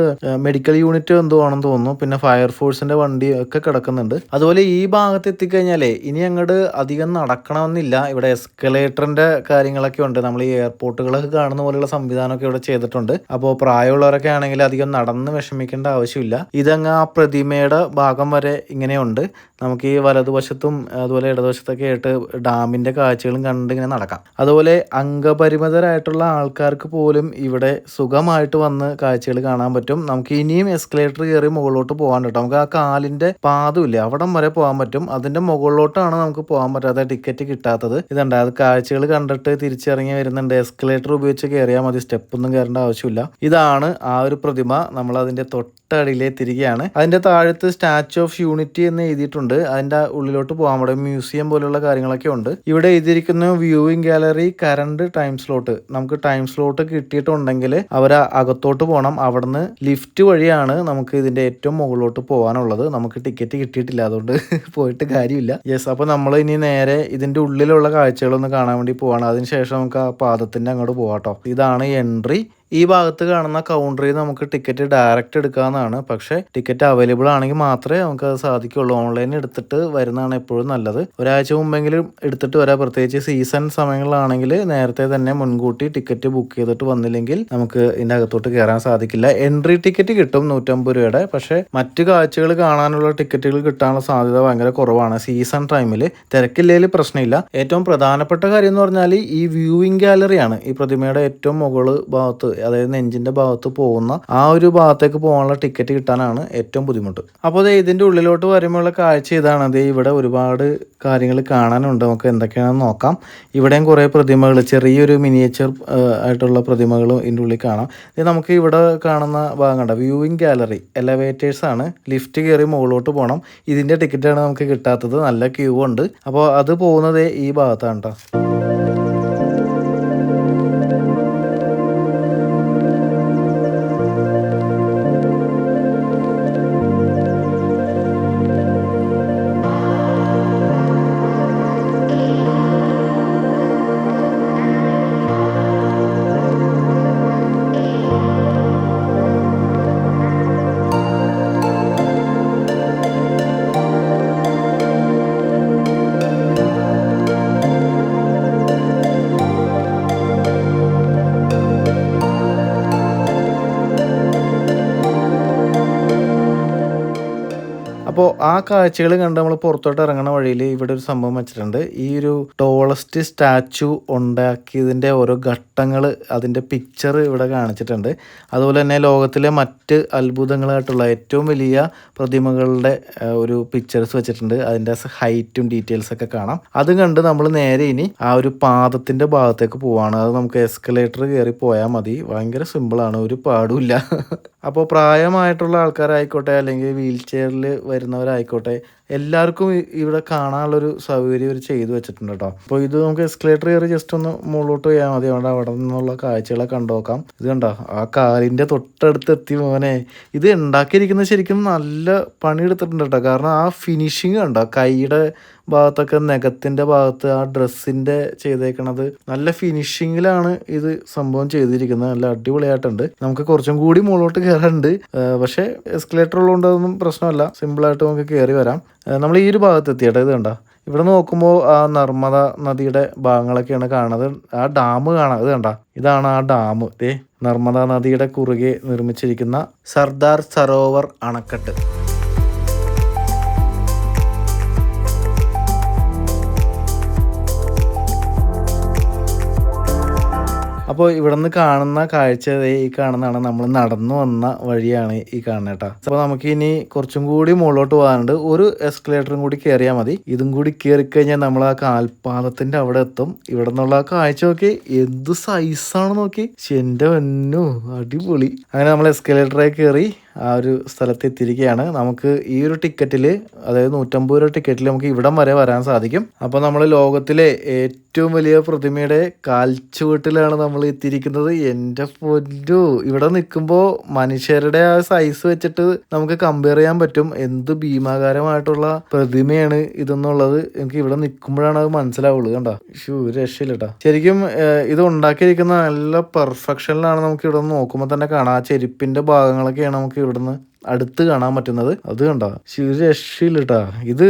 മെഡിക്കൽ യൂണിറ്റ് എന്തോ ആണെന്ന് തോന്നുന്നു. പിന്നെ ഫയർഫോഴ്സിന്റെ വണ്ടി ഒക്കെ കിടക്കുന്നുണ്ട്. അതുപോലെ ഈ ഭാഗത്ത് എത്തിക്കഴിഞ്ഞാലേ ഇനി അങ്ങോട്ട് അധികം നടക്കണമെന്നില്ല. ഇവിടെ എസ്കലേറ്ററിന്റെ കാര്യങ്ങളൊക്കെ ഉണ്ട്. നമ്മൾ ഈ എയർപോർട്ടുകളൊക്കെ കാണുന്ന പോലെയുള്ള സംവിധാനമൊക്കെ ഇവിടെ ചെയ്തിട്ടുണ്ട്. അപ്പോൾ പ്രായമുള്ളവരൊക്കെ ആണെങ്കിൽ അധികം നടന്ന് വിഷമിക്കേണ്ട ആവശ്യമില്ല. ഇതങ്ങ് ആ പ്രതിമയുടെ ഭാഗം വരെ ഇങ്ങനെയുണ്ട്. നമുക്ക് ഈ വലതുവശത്തും അതുപോലെ ഇടതുവശത്തൊക്കെ ആയിട്ട് ഡാമിന്റെ കാഴ്ചകളും കണ്ട് ഇങ്ങനെ നടക്കാം. അതുപോലെ അംഗപരിമിതരായിട്ടുള്ള ആൾക്കാർക്ക് പോലും ഇവിടെ സുഖമായിട്ട് വന്ന് കാഴ്ചകൾ കാണാൻ പറ്റും. നമുക്ക് ഇനിയും എസ്കലേറ്റർ കയറി മുകളിലോട്ട് പോകാൻ കേട്ടോ നമുക്ക് ആ കാലിന്റെ പാതുമില്ലേ അവിടം വരെ പോകാൻ പറ്റും. അതിന്റെ മുകളിലോട്ടാണ് നമുക്ക് പോകാൻ പറ്റാത്ത ടിക്കറ്റ് കിട്ടാത്തത്. ഇതുണ്ട് അത് കാഴ്ചകൾ കണ്ടിട്ട് തിരിച്ചിറങ്ങി വരുന്നുണ്ട്. എസ്കലേറ്റർ ഉപയോഗിച്ച് കയറിയാൽ മതി. സ്റ്റെപ്പൊന്നും കയറേണ്ട ആവശ്യമില്ല. ഇതാണ് ആ ഒരു പ്രതിമ. നമ്മൾ തൊട്ടടിയിലെ തിരികെയാണ്. അതിന്റെ താഴത്ത് സ്റ്റാച്ചു ഓഫ് യൂണിറ്റി എന്ന് എഴുതിയിട്ടുണ്ട്. അതിന്റെ ഉള്ളിലോട്ട് പോകാൻ പറ്റും. മ്യൂസിയം പോലുള്ള കാര്യങ്ങളൊക്കെ ഉണ്ട്. ഇവിടെ എഴുതിയിരിക്കുന്ന viewing gallery current time slot. നമുക്ക് ടൈം സ്ലോട്ട് കിട്ടിയിട്ടുണ്ടെങ്കിൽ അവർ അകത്തോട്ട് പോകണം. അവിടുന്ന് ലിഫ്റ്റ് വഴിയാണ് നമുക്ക് ഇതിന്റെ ഏറ്റവും മുകളിലോട്ട് പോകാനുള്ളത്. നമുക്ക് ടിക്കറ്റ് കിട്ടിയിട്ടില്ല. അതുകൊണ്ട് പോയിട്ട് കാര്യമില്ല. യെസ് അപ്പൊ നമ്മൾ ഇനി നേരെ ഇതിന്റെ ഉള്ളിലുള്ള കാഴ്ചകളൊന്ന് കാണാൻ വേണ്ടി പോവാണ്. അതിനുശേഷം നമുക്ക് ആ പാദത്തിന്റെ അങ്ങോട്ട് പോവാട്ടോ. ഇതാണ് എൻട്രി. ഈ ഭാഗത്ത് കാണുന്ന കൗണ്ടറിൽ നമുക്ക് ടിക്കറ്റ് ഡയറക്റ്റ് എടുക്കാവുന്നതാണ്. പക്ഷേ ടിക്കറ്റ് അവൈലബിൾ ആണെങ്കിൽ മാത്രമേ നമുക്ക് അത് സാധിക്കുള്ളൂ ഓൺലൈൻ എടുത്തിട്ട് വരുന്നതാണ് എപ്പോഴും നല്ലത്. ഒരാഴ്ച മുമ്പെങ്കിലും എടുത്തിട്ട് വരാം. പ്രത്യേകിച്ച് സീസൺ സമയങ്ങളിലാണെങ്കിൽ നേരത്തെ തന്നെ മുൻകൂട്ടി ടിക്കറ്റ് ബുക്ക് ചെയ്തിട്ട് വന്നില്ലെങ്കിൽ നമുക്ക് ഇതിന്റെ അകത്തോട്ട് കയറാൻ സാധിക്കില്ല. എൻട്രി ടിക്കറ്റ് കിട്ടും നൂറ്റമ്പത് രൂപയുടെ. പക്ഷേ മറ്റു കാഴ്ചകൾ കാണാനുള്ള ടിക്കറ്റുകൾ കിട്ടാനുള്ള സാധ്യത ഭയങ്കര കുറവാണ്. സീസൺ ടൈമിൽ തിരക്കില്ലെങ്കിൽ പ്രശ്നമില്ല. ഏറ്റവും പ്രധാനപ്പെട്ട കാര്യം എന്ന് പറഞ്ഞാൽ ഈ വ്യൂവിംഗ് ഗാലറിയാണ് ഈ പ്രതിമയുടെ ഏറ്റവും മുകൾ ഭാഗത്ത് അതായത് നെഞ്ചിന്റെ ഭാഗത്ത് പോകുന്ന ആ ഒരു ഭാഗത്തേക്ക് പോകാനുള്ള ടിക്കറ്റ് കിട്ടാനാണ് ഏറ്റവും ബുദ്ധിമുട്ട്. അപ്പോൾ ദേ ഇതിന്റെ ഉള്ളിലോട്ട് വരുമ്പോഴുള്ള കാഴ്ച ഇതാണ്. ദേ ഇവിടെ ഒരുപാട് കാര്യങ്ങൾ കാണാനുണ്ട്. നമുക്ക് എന്തൊക്കെയാണെന്ന് നോക്കാം. ഇവിടെയും കുറേ പ്രതിമകൾ ചെറിയൊരു മിനിയേച്ചർ ആയിട്ടുള്ള പ്രതിമകളും ഇതിന്റെ ഉള്ളിൽ കാണാം. ഇത് നമുക്ക് ഇവിടെ കാണുന്ന ഭാഗം കണ്ട? വ്യൂവിങ് ഗാലറി എലവേറ്റേഴ്സ് ആണ്. ലിഫ്റ്റ് കയറി മുകളിലോട്ട് പോകണം ഇതിന്റെ ടിക്കറ്റാണ് നമുക്ക് കിട്ടാത്തത്. നല്ല ക്യൂ ഉണ്ട്. അപ്പോൾ അത് പോകുന്നത് ഈ ഭാഗത്താണ് കേട്ടോ അപ്പോൾ ആ കാഴ്ചകൾ കണ്ട് നമ്മൾ പുറത്തോട്ട് ഇറങ്ങുന്ന വഴിയിൽ ഇവിടെ ഒരു സംഭവം വെച്ചിട്ടുണ്ട്. ഈ ഒരു ടോളസ്റ്റ് സ്റ്റാച്ചു ഉണ്ടാക്കിയതിന്റെ ഓരോ ഘട്ടങ്ങൾ അതിന്റെ പിക്ചർ ഇവിടെ കാണിച്ചിട്ടുണ്ട്. അതുപോലെ തന്നെ ലോകത്തിലെ മറ്റ് അത്ഭുതങ്ങളായിട്ടുള്ള ഏറ്റവും വലിയ പ്രതിമകളുടെ ഒരു പിക്ചേഴ്സ് വെച്ചിട്ടുണ്ട്. അതിന്റെ ഹൈറ്റും ഡീറ്റെയിൽസ് ഒക്കെ കാണാം. അത് കണ്ട് നമ്മൾ നേരെ ഇനി ആ ഒരു പാദത്തിന്റെ ഭാഗത്തേക്ക് പോവാണ്. അത് നമുക്ക് എസ്കലേറ്റർ കയറി പോയാൽ മതി. ഭയങ്കര സിമ്പിളാണ് ഒരു പാടുമില്ല അപ്പോൾ പ്രായമായിട്ടുള്ള ആൾക്കാരായിക്കോട്ടെ അല്ലെങ്കിൽ വീൽ ചെയറിൽ വരുന്നവരായിക്കോട്ടെ എല്ലാവർക്കും ഇവിടെ കാണാനുള്ളൊരു സൗകര്യം ഇവർ ചെയ്തു വെച്ചിട്ടുണ്ട് കേട്ടോ അപ്പോൾ ഇത് നമുക്ക് എസ്കലേറ്റർ കയറി ജസ്റ്റ് ഒന്ന് മുകളിലോട്ട് പോയാൽ മതി. അവിടെ അവിടെ നിന്നുള്ള കാഴ്ചകളെ കണ്ടു നോക്കാം. ഇത് കണ്ടോ? ആ കാലിന്റെ തൊട്ടടുത്ത് എത്തി മോനെ. ഇത് ഉണ്ടാക്കിയിരിക്കുന്നത് ശരിക്കും നല്ല പണി പണിയെടുത്തിട്ടുണ്ട് കേട്ടോ കാരണം ആ ഫിനിഷിങ് കണ്ടോ? കൈയുടെ ഭാഗത്തൊക്കെ നഖത്തിന്റെ ഭാഗത്ത് ആ ഡ്രസ്സിന്റെ ചെയ്തേക്കണത് നല്ല ഫിനിഷിങ്ങിലാണ് ഇത് സംഭവം ചെയ്തിരിക്കുന്നത്. നല്ല അടിപൊളിയായിട്ടുണ്ട്. നമുക്ക് കുറച്ചും കൂടി മുകളിലോട്ട് കയറാനുണ്ട് പക്ഷേ എസ്കലേറ്റർ ഉള്ളതുകൊണ്ട് അതൊന്നും പ്രശ്നമല്ല. സിമ്പിളായിട്ട് നമുക്ക് കയറി വരാം. നമ്മൾ ഈ ഒരു ഭാഗത്ത് എത്തിയിട്ട് ഇത് കണ്ട? ഇവിടെ നോക്കുമ്പോൾ ആ നർമ്മദ നദിയുടെ ഭാഗങ്ങളൊക്കെയാണ് കാണുന്നത്. ആ ഡാം കാണാം ഇത് കണ്ട? ഇതാണ് ആ ഡാം. ദേ നർമ്മദ നദിയുടെ കുറുകെ നിർമ്മിച്ചിരിക്കുന്ന സർദാർ സരോവർ അണക്കെട്ട്. അപ്പോൾ ഇവിടുന്ന് കാണുന്ന കാഴ്ച ഈ കാണുന്നതാണ് നമ്മൾ നടന്നു വന്ന വഴിയാണ് ഈ കാണുന്നത് കേട്ടോ അപ്പോൾ നമുക്ക് ഇനി കുറച്ചും കൂടി മുകളിലോട്ട് പോകാനുണ്ട്. ഒരു എസ്കലേറ്ററും കൂടി കയറിയാൽ മതി. ഇതും കൂടി കയറി കഴിഞ്ഞാൽ നമ്മൾ ആ കാൽപാദത്തിന്റെ അവിടെ എത്തും. ഇവിടെ നിന്നുള്ള കാഴ്ച നോക്കി. എന്ത് സൈസാണ് നോക്കി. എന്റെ വന്നു അടിപൊളി. അങ്ങനെ നമ്മൾ എസ്കലേറ്ററായി കയറി ആ ഒരു സ്ഥലത്ത് എത്തിയിരിക്കുകയാണ് നമുക്ക് ഈ ഒരു ടിക്കറ്റിൽ അതായത് നൂറ്റമ്പത് രൂപ ടിക്കറ്റിൽ നമുക്ക് ഇവിടം വരെ വരാൻ സാധിക്കും. അപ്പോൾ നമ്മൾ ലോകത്തിലെ ഏറ്റവും വലിയ പ്രതിമയുടെ കാൽച്ചുവട്ടിലാണ് നമ്മൾ എത്തിയിരിക്കുന്നത്. എന്റെ പൊന്നു ഇവിടെ നിൽക്കുമ്പോൾ മനുഷ്യരുടെ ആ സൈസ് വെച്ചിട്ട് നമുക്ക് കമ്പയർ ചെയ്യാൻ പറ്റും. എന്ത് ഭീമാകാരമായിട്ടുള്ള പ്രതിമയാണ് ഇതെന്നുള്ളത് എനിക്ക് ഇവിടെ നിൽക്കുമ്പോഴാണ് അത് മനസ്സിലാവുള്ളൂ കണ്ട? ഷൂ രക്ഷയില്ല കേട്ടോ ശരിക്കും ഇത് ഉണ്ടാക്കിയിരിക്കുന്ന നല്ല പെർഫെക്ഷനിലാണ് നമുക്ക് ഇവിടെ നോക്കുമ്പോൾ തന്നെ കാണാം. ആ ചെരുപ്പിന്റെ ഭാഗങ്ങളൊക്കെയാണ് നമുക്ക് ഇവിടുന്ന് അടുത്ത് കാണാൻ പറ്റുന്നത്. അത് കണ്ട? ഒരു രക്ഷയില്ല ഇത്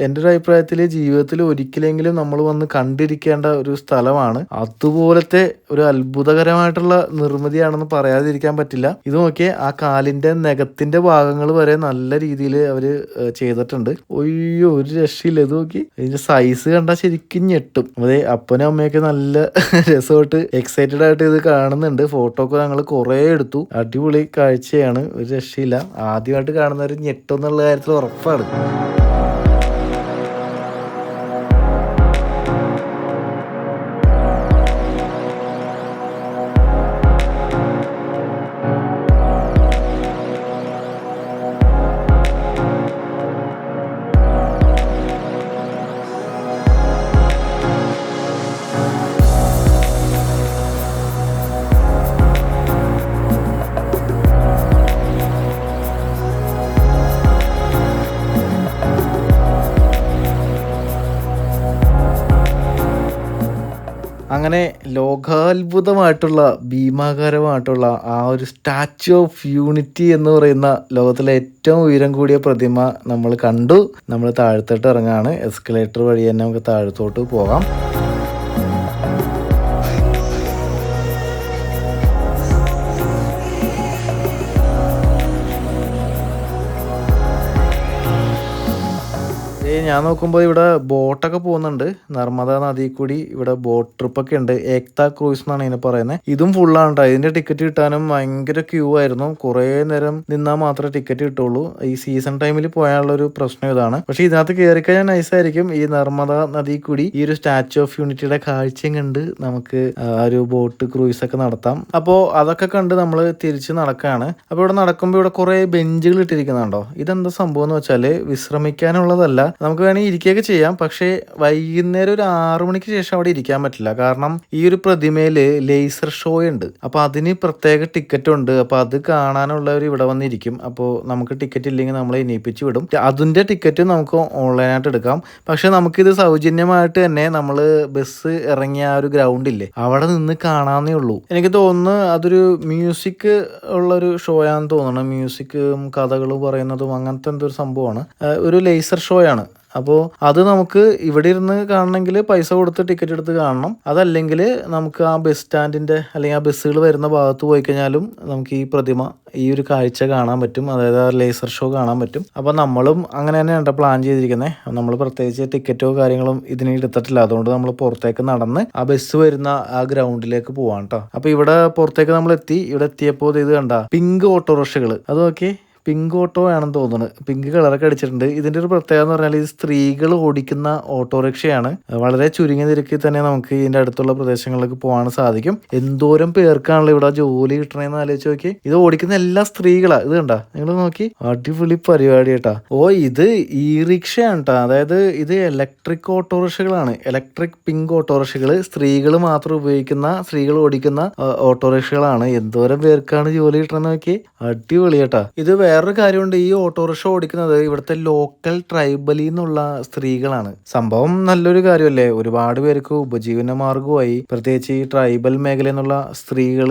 എന്റെ ഒരു അഭിപ്രായത്തിൽ ജീവിതത്തിൽ ഒരിക്കലെങ്കിലും നമ്മൾ വന്ന് കണ്ടിരിക്കേണ്ട ഒരു സ്ഥലമാണ്. അതുപോലത്തെ ഒരു അത്ഭുതകരമായിട്ടുള്ള നിർമ്മിതിയാണെന്ന് പറയാതിരിക്കാൻ പറ്റില്ല. ഇത് നോക്കിയേ ആ കാലിന്റെ നഖത്തിന്റെ ഭാഗങ്ങൾ വരെ നല്ല രീതിയിൽ അവർ ചെയ്തിട്ടുണ്ട്. ഒയ്യോ ഒരു രക്ഷയില്ല. ഇത് നോക്കി. ഇതിന്റെ സൈസ് കണ്ടാൽ ശരിക്കും ഞെട്ടും. അതെ അപ്പനും അമ്മയൊക്കെ നല്ല രസമായിട്ട് എക്സൈറ്റഡ് ആയിട്ട് ഇത് കാണുന്നുണ്ട്. ഫോട്ടോ ഒക്കെ ഞങ്ങൾ കുറേ എടുത്തു. അടിപൊളി കാഴ്ചയാണ്. ഒരു രക്ഷയില്ല. ആദ്യമായിട്ട് കാണുന്നവർ ഞെട്ടും എന്നുള്ള കാര്യത്തിൽ ഉറപ്പാണ്. ലോകാത്ഭുതമായിട്ടുള്ള ഭീമാകാരമായിട്ടുള്ള ആ ഒരു സ്റ്റാച്യു ഓഫ് യൂണിറ്റി എന്ന് പറയുന്ന ലോകത്തിലെ ഏറ്റവും ഉയരം കൂടിയ പ്രതിമ നമ്മൾ കണ്ടു. നമ്മൾ താഴത്തോട്ട് ഇറങ്ങാണ്. എസ്കലേറ്റർ വഴി തന്നെ നമുക്ക് താഴത്തോട്ട് പോകാം. ഞാൻ നോക്കുമ്പോൾ ഇവിടെ ബോട്ടൊക്കെ പോകുന്നുണ്ട്. നർമ്മദ നദി കൂടി ഇവിടെ ബോട്ട് ട്രിപ്പ് ഒക്കെ ഉണ്ട്. ഏക്ത ക്രൂസ് എന്നാണ് ഇതിനെ പറയുന്നത്. ഇതും ഫുള്ളാണ് കേട്ടോ ഇതിന്റെ ടിക്കറ്റ് കിട്ടാനും ഭയങ്കര ക്യൂ ആയിരുന്നു. കുറേ നേരം നിന്നാൽ മാത്രമേ ടിക്കറ്റ് കിട്ടുള്ളൂ. ഈ സീസൺ ടൈമിൽ പോയാനുള്ള ഒരു പ്രശ്നം ഇതാണ്. പക്ഷെ ഇതിനകത്ത് കയറി കഴിഞ്ഞാൽ നൈസായിരിക്കും ഈ നർമ്മദ നദി കൂടി ഈ ഒരു സ്റ്റാച്യു ഓഫ് യൂണിറ്റിയുടെ കാഴ്ചയും കണ്ട് നമുക്ക് ഒരു ബോട്ട് ക്രൂയിസ് ഒക്കെ നടത്താം. അപ്പോൾ അതൊക്കെ കണ്ട് നമ്മൾ തിരിച്ച് നടക്കുകയാണ് അപ്പോൾ ഇവിടെ നടക്കുമ്പോൾ ഇവിടെ കുറേ ബെഞ്ചുകൾ ഇട്ടിരിക്കുന്നുണ്ടോ? ഇതെന്താ സംഭവം എന്ന് വെച്ചാൽ വിശ്രമിക്കാനുള്ളതല്ല. നമുക്ക് വേണമെങ്കിൽ ഇരിക്കുകയൊക്കെ ചെയ്യാം. പക്ഷേ വൈകുന്നേരം ഒരു ആറു മണിക്ക് ശേഷം അവിടെ ഇരിക്കാൻ പറ്റില്ല. കാരണം ഈ ഒരു പ്രതിമയിൽ ലേസർ ഷോ ഉണ്ട്. അപ്പോൾ അതിന് പ്രത്യേക ടിക്കറ്റ് ഉണ്ട്. അപ്പോൾ അത് കാണാനുള്ളവർ ഇവിടെ വന്നിരിക്കും. അപ്പോൾ നമുക്ക് ടിക്കറ്റ് ഇല്ലെങ്കിൽ നമ്മളെ ഇനിയിപ്പിച്ച് വിടും. അതിന്റെ ടിക്കറ്റ് നമുക്ക് ഓൺലൈനായിട്ട് എടുക്കാം. പക്ഷെ നമുക്കിത് സൗജന്യമായിട്ട് തന്നെ നമ്മൾ ബസ് ഇറങ്ങിയ ആ ഒരു ഗ്രൗണ്ട് ഇല്ലേ അവിടെ നിന്ന് കാണാന്നേ ഉള്ളൂ. എനിക്ക് തോന്നുന്നു അതൊരു മ്യൂസിക് ഉള്ളൊരു ഷോ ആണെന്ന് തോന്നുന്നു മ്യൂസിക്കും കഥകളും പറയുന്നതും അങ്ങനത്തെ എന്തോ ഒരു സംഭവമാണ്. ഒരു ലേസർ ഷോയാണ് അപ്പോൾ അത് നമുക്ക് ഇവിടെ ഇരുന്ന് കാണണമെങ്കിൽ പൈസ കൊടുത്ത് ടിക്കറ്റ് എടുത്ത് കാണണം. അതല്ലെങ്കിൽ നമുക്ക് ആ ബസ് സ്റ്റാൻഡിന്റെ അല്ലെങ്കിൽ ആ ബസ്സുകൾ വരുന്ന ഭാഗത്ത് പോയി കഴിഞ്ഞാലും നമുക്ക് ഈ പ്രതിമ ഈ ഒരു കാഴ്ച കാണാൻ പറ്റും. അതായത് ആ ലേസർ ഷോ കാണാൻ പറ്റും. അപ്പോൾ നമ്മളും അങ്ങനെ തന്നെയാണ് പ്ലാൻ ചെയ്തിരിക്കുന്നത് നമ്മൾ പ്രത്യേകിച്ച് ടിക്കറ്റോ കാര്യങ്ങളും ഇതിന് എടുത്തിട്ടില്ല. അതുകൊണ്ട് നമ്മൾ പുറത്തേക്ക് നടന്ന് ആ ബസ് വരുന്ന ആ ഗ്രൗണ്ടിലേക്ക് പോവാണ് കേട്ടോ അപ്പോൾ ഇവിടെ പുറത്തേക്ക് നമ്മൾ എത്തി ഇവിടെ എത്തിയപ്പോൾ ഇത് കണ്ട പിങ്ക് ഓട്ടോറിക്ഷകൾ അത് നോക്കി പിങ്ക് ഓട്ടോ ആണെന്ന് തോന്നുന്നത് പിങ്ക് കളറൊക്കെ അടിച്ചിട്ടുണ്ട്. ഇതിന്റെ ഒരു പ്രത്യേകത എന്ന് പറഞ്ഞാൽ ഇത് സ്ത്രീകൾ ഓടിക്കുന്ന ഓട്ടോറിക്ഷയാണ്. വളരെ ചുരുങ്ങിയ നിരക്കിൽ തന്നെ നമുക്ക് ഇതിന്റെ അടുത്തുള്ള പ്രദേശങ്ങളിലേക്ക് പോകാൻ സാധിക്കും. എന്തോരം പേർക്കാണല്ലോ ഇവിടെ ജോലി കിട്ടണേന്ന് ആലോചിച്ച് നോക്കി. ഇത് ഓടിക്കുന്ന എല്ലാ സ്ത്രീകളാ. ഇത് കണ്ടാ? നിങ്ങൾ നോക്കി. അടിപൊളി പരിപാടി കേട്ടാ. ഓ ഇത് ഈ റിക്ഷയാണ് കേട്ടോ. അതായത് ഇത് ഇലക്ട്രിക് ഓട്ടോറിക്ഷകളാണ്. ഇലക്ട്രിക് പിങ്ക് ഓട്ടോറിക്ഷകൾ സ്ത്രീകൾ മാത്രം ഉപയോഗിക്കുന്ന സ്ത്രീകൾ ഓടിക്കുന്ന ഓട്ടോറിക്ഷകളാണ്. എന്തോരം പേർക്കാണ് ജോലി കിട്ടണമെന്ന് നോക്കി. അടിപൊളി കേട്ടാ. ഇത് വേറൊരു കാര്യമുണ്ട് ഈ ഓട്ടോറിക്ഷ ഓടിക്കുന്നത് ഇവിടുത്തെ ലോക്കൽ ട്രൈബലിൽ നിന്നുള്ള സ്ത്രീകളാണ്. സംഭവം നല്ലൊരു കാര്യമല്ലേ? ഒരുപാട് പേർക്ക് ഉപജീവന മാർഗമായി പ്രത്യേകിച്ച് ഈ ട്രൈബൽ മേഖലയിൽ നിന്നുള്ള സ്ത്രീകൾ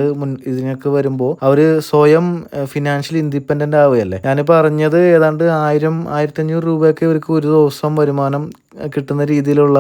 ഇതിനൊക്കെ വരുമ്പോൾ അവർ സ്വയം ഫിനാൻഷ്യൽ ഇൻഡിപെൻഡന്റ് ആവുകയല്ലേ? ഞാൻ പറഞ്ഞത് ഏതാണ്ട് ആയിരം ആയിരത്തി അഞ്ഞൂറ് രൂപയൊക്കെ ഇവർക്ക് ഒരു ദിവസം വരുമാനം കിട്ടുന്ന രീതിയിലുള്ള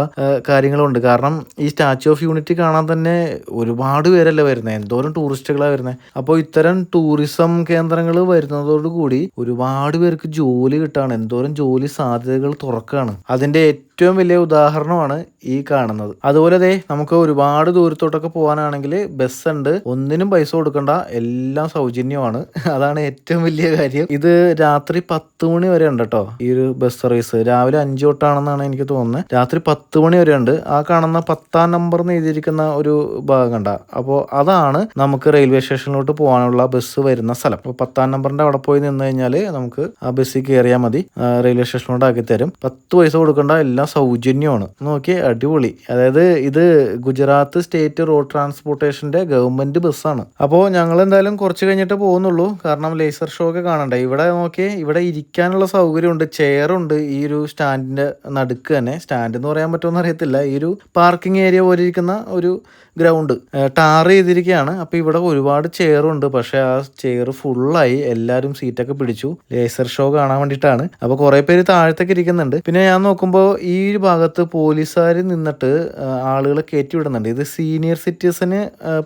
കാര്യങ്ങളുണ്ട്. കാരണം ഈ സ്റ്റാച്യു ഓഫ് യൂണിറ്റി കാണാൻ തന്നെ ഒരുപാട് പേരല്ലേ വരുന്നത് എന്തോരം ടൂറിസ്റ്റുകളാണ് വരുന്നത് അപ്പോൾ ഇത്തരം ടൂറിസം കേന്ദ്രങ്ങൾ വരുന്നതോടുകൂടി ഒരുപാട് പേർക്ക് ജോലി കിട്ടാണ്. എന്തോരം ജോലി സാധ്യതകൾ തുറക്കുകയാണ് അതിന്റെ ഏറ്റവും വലിയ ഉദാഹരണമാണ് ഈ കാണുന്നത്. അതുപോലെ ദേ നമുക്ക് ഒരുപാട് ദൂരത്തോട്ടൊക്കെ പോകാനാണെങ്കിൽ ബസ് ഉണ്ട്. ഒന്നിനും പൈസ കൊടുക്കണ്ട. എല്ലാം സൗജന്യമാണ്. അതാണ് ഏറ്റവും വലിയ കാര്യം. ഇത് രാത്രി പത്ത് മണി വരെ ഉണ്ട് കേട്ടോ ഈ ഒരു ബസ് സർവീസ് രാവിലെ അഞ്ചു തൊട്ടാണെന്നാണ് എനിക്ക് എനിക്ക് തോന്നുന്നത് രാത്രി പത്ത് മണി വരെ ഉണ്ട്. ആ കാണുന്ന പത്താം നമ്പർ എന്ന് എഴുതിയിരിക്കുന്ന ഒരു ഭാഗം കണ്ട. അപ്പോൾ അതാണ് നമുക്ക് റെയിൽവേ സ്റ്റേഷനിലോട്ട് പോകാനുള്ള ബസ് വരുന്ന സ്ഥലം. അപ്പോൾ പത്താം നമ്പറിന്റെ അവിടെ പോയി നിന്ന് കഴിഞ്ഞാൽ നമുക്ക് ആ ബസ്സിൽ കയറിയാൽ മതി. റെയിൽവേ സ്റ്റേഷനിലോട്ട് ആക്കി തരും. പത്ത് പൈസ കൊടുക്കേണ്ട. എല്ലാം സൗജന്യമാണ്. നോക്കി അടിപൊളി. അതായത് ഇത് ഗുജറാത്ത് സ്റ്റേറ്റ് റോഡ് ട്രാൻസ്പോർട്ടേഷന്റെ ഗവൺമെന്റ് ബസ്സാണ് അപ്പോൾ ഞങ്ങൾ എന്തായാലും കുറച്ച് കഴിഞ്ഞിട്ട് പോകുന്നുള്ളൂ. കാരണം ലേസർ ഷോ ഒക്കെ കാണണ്ടേ. ഇവിടെ നോക്കി ഇവിടെ ഇരിക്കാനുള്ള സൗകര്യമുണ്ട്. ചെയറുണ്ട് ഈ ഒരു സ്റ്റാൻഡിന്റെ നടുക്ക്. തന്നെ. സ്റ്റാൻഡ് എന്ന് പറയാൻ പറ്റുമെന്ന് അറിയത്തില്ല. ഈ ഒരു പാർക്കിംഗ് ഏരിയ പോലെ ഇരിക്കുന്ന ഒരു ഗ്രൗണ്ട്. ടാർ ചെയ്തിരിക്കുകയാണ് അപ്പോൾ ഇവിടെ ഒരുപാട് ചെയറുണ്ട് പക്ഷേ ആ ചെയർ ഫുള്ളായി എല്ലാവരും സീറ്റൊക്കെ പിടിച്ചു. ലേസർ ഷോ കാണാൻ വേണ്ടിയിട്ടാണ്. അപ്പോൾ കുറേ പേര് താഴത്തേക്ക് ഇരിക്കുന്നുണ്ട്. പിന്നെ ഞാൻ നോക്കുമ്പോൾ ഈ ഒരു ഭാഗത്ത് പോലീസുകാർ നിന്നിട്ട് ആളുകളെ കയറ്റി വിടുന്നുണ്ട്. ഇത് സീനിയർ സിറ്റിസന്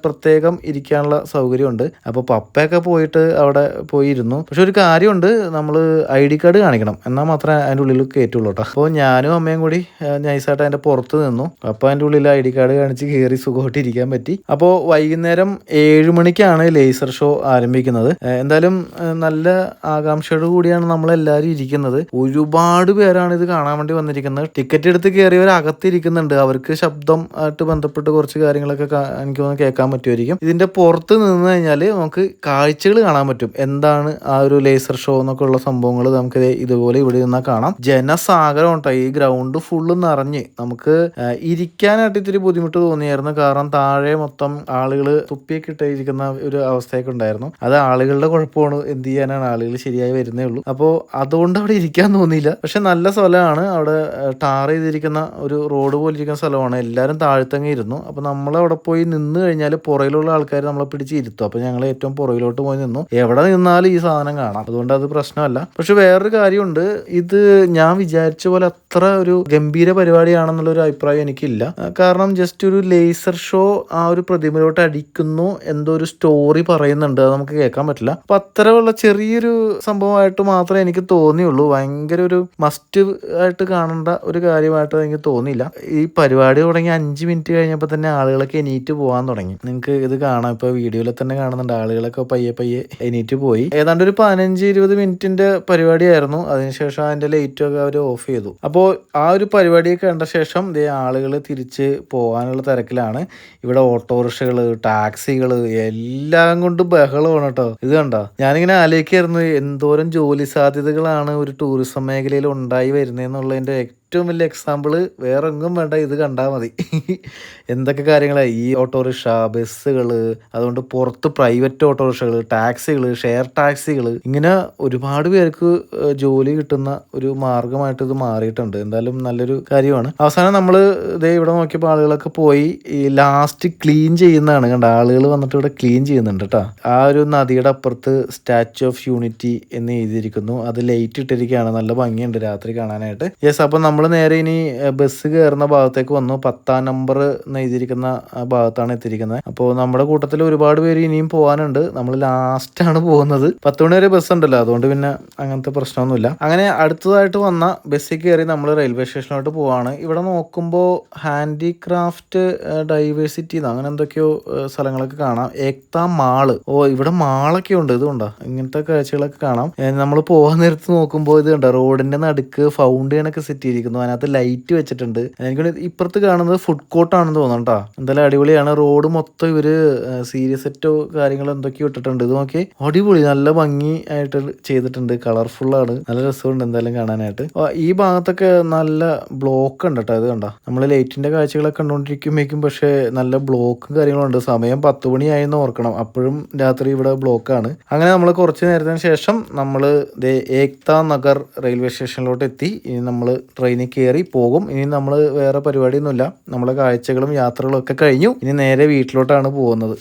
പ്രത്യേകം ഇരിക്കാനുള്ള സൗകര്യമുണ്ട്. അപ്പോൾ പപ്പയൊക്കെ പോയിട്ട് അവിടെ പോയിരുന്നു. പക്ഷെ ഒരു കാര്യമുണ്ട്. നമ്മൾ ഐ ഡി കാർഡ് കാണിക്കണം. എന്നാൽ മാത്രമേ അതിന്റെ ഉള്ളിൽ കയറ്റുള്ളൂ കേട്ടോ. അപ്പോൾ ഞാനും അമ്മയും കൂടി നൈസായിട്ട് അതിന്റെ പുറത്ത് നിന്നു. അപ്പോൾ അതിന്റെ ഉള്ളിൽ ഐ ഡി കാർഡ് കാണിച്ച് കയറി സുഖമായിട്ട് ഇരിക്കാൻ പറ്റി. അപ്പോൾ വൈകുന്നേരം ഏഴ് മണിക്കാണ് ലേസർ ഷോ ആരംഭിക്കുന്നത്. എന്തായാലും നല്ല ആകാംക്ഷയോട് കൂടിയാണ് നമ്മളെല്ലാവരും ഇരിക്കുന്നത്. ഒരുപാട് പേരാണ് ഇത് കാണാൻ വേണ്ടി വന്നിരിക്കുന്നത്. ടിക്കറ്റ് എടുത്ത് കയറിയവർ അകത്തിരിക്കുന്നുണ്ട്. അവർക്ക് ശബ്ദം ആയിട്ട് ബന്ധപ്പെട്ട് കുറച്ച് കാര്യങ്ങളൊക്കെ എനിക്ക് തോന്നുന്നു കേൾക്കാൻ പറ്റുമായിരിക്കും. ഇതിന്റെ പുറത്ത് നിന്ന് കഴിഞ്ഞാൽ നമുക്ക് കാഴ്ചകൾ കാണാൻ പറ്റും. എന്താണ് ആ ഒരു ലേസർ ഷോ എന്നൊക്കെ ഉള്ള സംഭവങ്ങൾ നമുക്ക് ഇതുപോലെ ഇവിടെ നിന്നാൽ കാണാം. ജനസാഗരം ഉണ്ടായി ഈ ഗ്രൗണ്ട് ഫുള്ള് നിറഞ്ഞ് നമുക്ക് ഇരിക്കാനായിട്ട് ഇത്തിരി ബുദ്ധിമുട്ട് തോന്നിയായിരുന്നു. കാരണം താഴെ മൊത്തം ആളുകൾ തുപ്പിയൊക്കെ ഇട്ടിരിക്കുന്ന ഒരു അവസ്ഥയൊക്കെ ഉണ്ടായിരുന്നു. അത് ആളുകളുടെ കുഴപ്പമാണ്. എന്ത് ചെയ്യാനാണ്? ആളുകൾ ശരിയായി വരുന്നേ ഉള്ളൂ. അപ്പോൾ അതുകൊണ്ട് അവിടെ ഇരിക്കാൻ തോന്നിയില്ല. പക്ഷെ നല്ല സ്ഥലമാണ്. അവിടെ ടാർ ചെയ്തിരിക്കുന്ന ഒരു റോഡ് പോലെ ഇരിക്കുന്ന സ്ഥലമാണ്. എല്ലാവരും താഴ്ത്തങ്ങി ഇരുന്നു. അപ്പോൾ നമ്മൾ അവിടെ പോയി നിന്ന് കഴിഞ്ഞാൽ പുറയിലുള്ള ആൾക്കാർ നമ്മളെ പിടിച്ച് ഇരുത്തും. അപ്പോൾ ഞങ്ങൾ ഏറ്റവും പുറയിലോട്ട് പോയി നിന്നു. എവിടെ നിന്നാലും ഈ സാധനം കാണാം. അതുകൊണ്ട് അത് പ്രശ്നമല്ല. പക്ഷെ വേറൊരു കാര്യമുണ്ട്. ഇത് ഞാൻ വിചാരിച്ച പോലെ അത്ര ഒരു ഗംഭീര പരിപാടിയാണെന്നുള്ള ഒരു അഭിപ്രായം എനിക്കില്ല. കാരണം ജസ്റ്റ് ഒരു ലേസർ ഷോ ആ ഒരു പ്രതിമയിലോട്ട് അടിക്കുന്നു എന്തോ ഒരു സ്റ്റോറി പറയുന്നുണ്ട്. അത് നമുക്ക് കേൾക്കാൻ പറ്റില്ല. അപ്പൊ അത്തരമുള്ള ചെറിയൊരു സംഭവമായിട്ട് മാത്രമേ എനിക്ക് തോന്നിയുള്ളൂ. ഭയങ്കര ഒരു മസ്റ്റ് ആയിട്ട് കാണേണ്ട ഒരു കാര്യമായിട്ട് എനിക്ക് തോന്നിയില്ല. ഈ പരിപാടി തുടങ്ങി അഞ്ച് മിനിറ്റ് കഴിഞ്ഞപ്പോൾ തന്നെ ആളുകളൊക്കെ എണീറ്റ് പോകാൻ തുടങ്ങി. നിങ്ങൾക്ക് ഇത് കാണാം. ഇപ്പൊ വീഡിയോയിൽ തന്നെ കാണുന്നുണ്ട്. ആളുകളൊക്കെ പയ്യെ പയ്യെ എണീറ്റ് പോയി. ഏതാണ്ട് ഒരു പതിനഞ്ച് ഇരുപത് മിനിറ്റിന്റെ പരിപാടിയായിരുന്നു. അതിനുശേഷം അതിന്റെ ലൈറ്റും ഒക്കെ അവർ ഓഫ് ചെയ്തു. അപ്പോൾ ആ ഒരു പരിപാടിയൊക്കെ കണ്ട ശേഷം ഇതേ ആളുകൾ തിരിച്ച് പോകാനുള്ള തിരക്കിലാണ്. ഇവിടെ ഓട്ടോറിക്ഷകൾ ടാക്സികൾ എല്ലാം കൊണ്ട് ബഹളമാണ് കേട്ടോ. ഇത് കണ്ടോ? ഞാനിങ്ങനെ ആലോചിക്കായിരുന്നു എന്തോരം ജോലി സാധ്യതകളാണ് ഒരു ടൂറിസം മേഖലയിൽ ഉണ്ടായി വരുന്നതെന്നുള്ളതിന്റെ ഏറ്റവും വലിയ എക്സാമ്പിൾ വേറെ എങ്ങും വേണ്ട ഇത് കണ്ടാൽ മതി. എന്തൊക്കെ കാര്യങ്ങളാണ് ഈ ഓട്ടോറിക്ഷ ബസ്സുകൾ അതുകൊണ്ട് പുറത്ത് പ്രൈവറ്റ് ഓട്ടോറിക്ഷകൾ ടാക്സികൾ ഷെയർ ടാക്സികൾ ഇങ്ങനെ ഒരുപാട് പേർക്ക് ജോലി കിട്ടുന്ന ഒരു മാർഗമായിട്ട് ഇത് മാറിയിട്ടുണ്ട്. എന്തായാലും നല്ലൊരു കാര്യമാണ്. അവസാനം നമ്മൾ ഇതേ ഇവിടെ നോക്കിയപ്പോൾ ആളുകളൊക്കെ പോയി ഈ ലാസ്റ്റ് ക്ലീൻ ചെയ്യുന്നതാണ്. കണ്ട? ആളുകൾ വന്നിട്ട് ഇവിടെ ക്ലീൻ ചെയ്യുന്നുണ്ട് കേട്ടോ ആ ഒരു നദിയുടെ അപ്പുറത്ത് സ്റ്റാച്യു ഓഫ് യൂണിറ്റി എന്ന് എഴുതിയിരിക്കുന്നു. അത് ലൈറ്റ് ഇട്ടിരിക്കുകയാണ്. നല്ല ഭംഗിയുണ്ട് രാത്രി കാണാനായിട്ട്. യെസ് അപ്പം നമ്മൾ നേരെ ഇനി ബസ് കയറുന്ന ഭാഗത്തേക്ക് വന്നു. പത്താം നമ്പർ നെയ്തിരിക്കുന്ന ഭാഗത്താണ് എത്തിയിരിക്കുന്നത്. അപ്പോൾ നമ്മുടെ കൂട്ടത്തിൽ ഒരുപാട് പേര് ഇനിയും പോകാനുണ്ട് നമ്മൾ ലാസ്റ്റാണ് പോകുന്നത്. പത്ത് മണി വരെ ബസ് ഉണ്ടല്ലോ. അതുകൊണ്ട് പിന്നെ അങ്ങനത്തെ പ്രശ്നമൊന്നുമില്ല. അങ്ങനെ അടുത്തതായിട്ട് വന്ന ബസ്സിൽ കയറി നമ്മൾ റെയിൽവേ സ്റ്റേഷനിലോട്ട് പോവാണ്. ഇവിടെ നോക്കുമ്പോൾ ഹാൻഡിക്രാഫ്റ്റ് ഡൈവേഴ്സിറ്റി അങ്ങനെ എന്തൊക്കെയോ സ്ഥലങ്ങളൊക്കെ കാണാം. ഏക്ത മാൾ. ഓ ഇവിടെ മാളൊക്കെ ഉണ്ട്. ഇതുകൊണ്ടോ ഇങ്ങനത്തെ കാഴ്ചകളൊക്കെ കാണാം. നമ്മൾ പോകാൻ നേരത്ത് നോക്കുമ്പോൾ ഇത് കണ്ടോ? റോഡിന്റെ നടുക്ക് ഫൗണ്ടൈൻ ഒക്കെ സെറ്റ് ചെയ്തിരിക്കുന്നു അതിനകത്ത് ലൈറ്റ് വെച്ചിട്ടുണ്ട്. എനിക്ക് ഇപ്പുറത്ത് കാണുന്നത് ഫുഡ് കോർട്ടാണെന്ന് തോന്നുന്നു കേട്ടോ എന്തായാലും അടിപൊളിയാണ്. റോഡ് മൊത്തം ഇവർ സീരിയസ് സെറ്റോ കാര്യങ്ങളോ എന്തൊക്കെയോ ഇട്ടിട്ടുണ്ട്. ഇത് നോക്കി അടിപൊളി. നല്ല ഭംഗി ആയിട്ട് ചെയ്തിട്ടുണ്ട്. കളർഫുൾ ആണ്. നല്ല രസമുണ്ട് എന്തായാലും കാണാനായിട്ട്. ഈ ഭാഗത്തൊക്കെ നല്ല ബ്ലോക്ക് ഉണ്ട് കേട്ടോ ഇത് കണ്ട? നമ്മൾ ലൈറ്റിന്റെ കാഴ്ചകളൊക്കെ കണ്ടുകൊണ്ടിരിക്കുമ്പോഴേക്കും പക്ഷേ നല്ല ബ്ലോക്കും കാര്യങ്ങളും ഉണ്ട്. സമയം പത്ത് മണിയായെന്ന് ഓർക്കണം. അപ്പോഴും രാത്രി ഇവിടെ ബ്ലോക്കാണ് അങ്ങനെ നമ്മൾ കുറച്ച് നേരത്തിന് ശേഷം നമ്മൾ ഏക്ത നഗർ റെയിൽവേ സ്റ്റേഷനിലോട്ട് എത്തി ഇനി നമ്മൾ ട്രെയിനിൽ കയറി പോകും. ഇനി നമ്മൾ വേറെ പരിപാടിയൊന്നുമില്ല. നമ്മളെ കാഴ്ചകളും യാത്രകളും ഒക്കെ കഴിഞ്ഞു. ഇനി നേരെ വീട്ടിലോട്ടാണ് പോകുന്നത്.